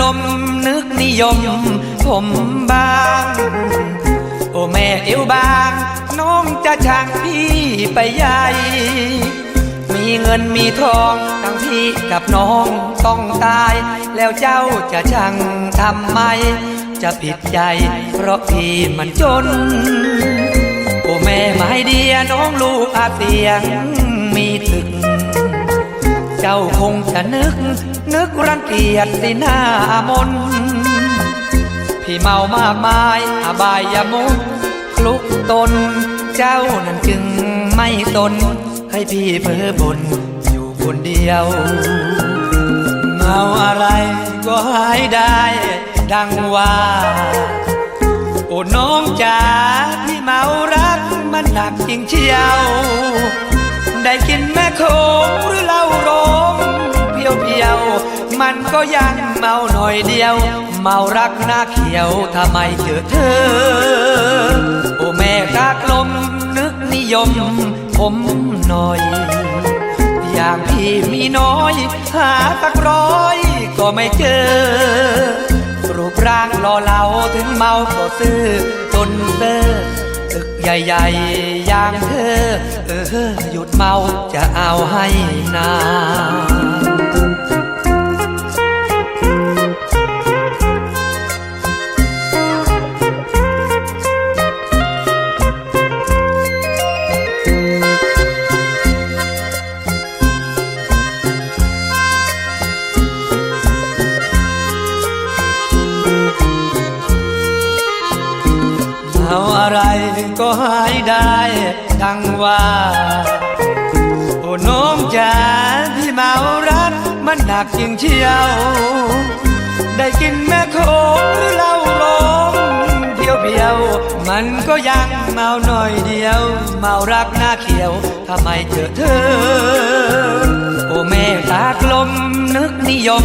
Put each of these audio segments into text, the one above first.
ลมนึกนิยม ผมบาง โอ้แม่เอวบาง น้องจะช่างพี่ไปใหญ่ มีเงินมีทองทั้งพี่กับน้องต้องตาย แล้วเจ้าจะช่างทำไม จะผิดใจ เพราะพี่มันจน โอ้แม่ไม้เดียน้องลูกอาเตียงมีถึง จ้าคงจะนึก นึกรังเกียจสิหน้ามน พี่เมามากมายอบายามุกคลุกตน เจ้านั้นจึงไม่ตน ให้พี่เพ้อบนอยู่คนเดียว เมาอะไรก็หายได้ ดังว่า โอ้น้องจ๋าพี่เมารักมันหนักจริงเชียว ได้กินแม่โคงหรือเหล้าโร มันก็ยังเมาหน่อยเดียว เมารักหน้าเขียวทำไมเจอเธอ โอ้แม่กากลมนึกนิยม ผมหน่อย อย่างพี่มีน้อย หาสักร้อยก็ไม่เจอ รูปร่างหล่อเหลาถึงเมาก็ซื้อจนเซอตึกใหญ่ๆอย่างเธอ เออหยุดเมาจะเอาให้นานเอา ก็หายได้ดังว่าโอ้น้องจ๋าพี่เมารักมันหนักจริงเชียว ได้กินแม่โคหรือเหล้าโรงเพียวเพียวมันก็ยังเมาหน่อยเดียว เมารักหน้าเขียวทำไมเจอเธอ โอ้แม่ตากลมนึกนิยม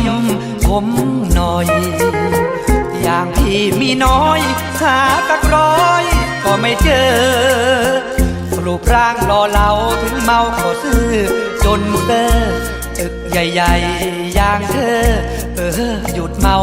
ผมหน่อย อย่างพี่มีน้อยหาตักร้อย ไม่เจอ รูปร่างหล่อเหลาถึงเมาก็ซื้อ จนเตอตึกใหญ่ ๆ อย่างเธอ เออหยุดเมา